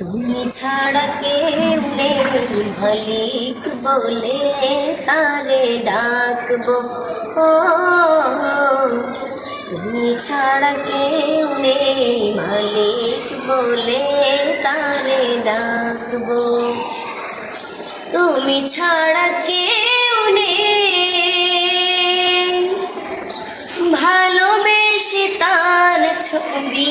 তুমি ছাড়া কেউ নেই, মালিক বলে তারে ডাকবো। ও, তুমি ছাড়া কেউ নেই, মালিক বলে তারে ডাকবো। তুমি ছাড়া কেউ নেই, ভালোবেসে তার ছবি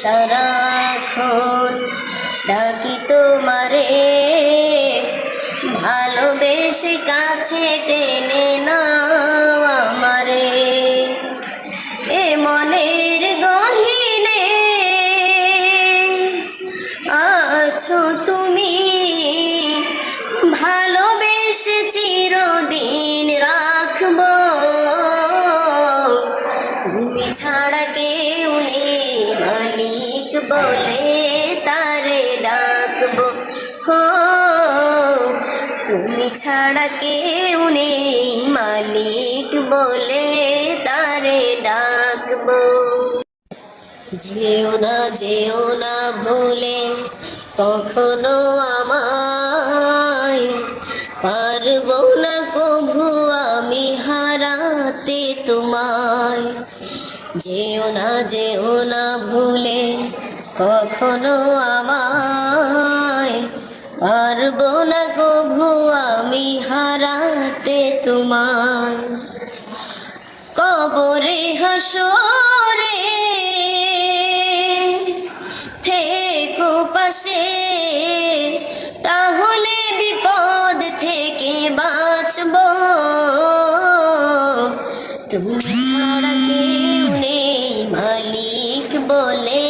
সারাক্ষণ ডাকি তোমারে। ভালোবেসে কাছে টেনে বলে তারে ডাকবো। হো, তুমি ছাড়া কেউ নেই, মালিক বলে তারে ডাকবো। যেও না যেও না ভুলে কখনো আমায় পারব না, কভু আমি হারাতে তোমায়। যেও না যেও না ভুলে কখনো আমায় পারব না কভু, আমি হারাতে তোমায়। কবরে হাসরে থেকো পাশে, তাহলে বিপদ থেকে বাঁচব। তুমি ছাড়া কেউ নেই, মালিক বলে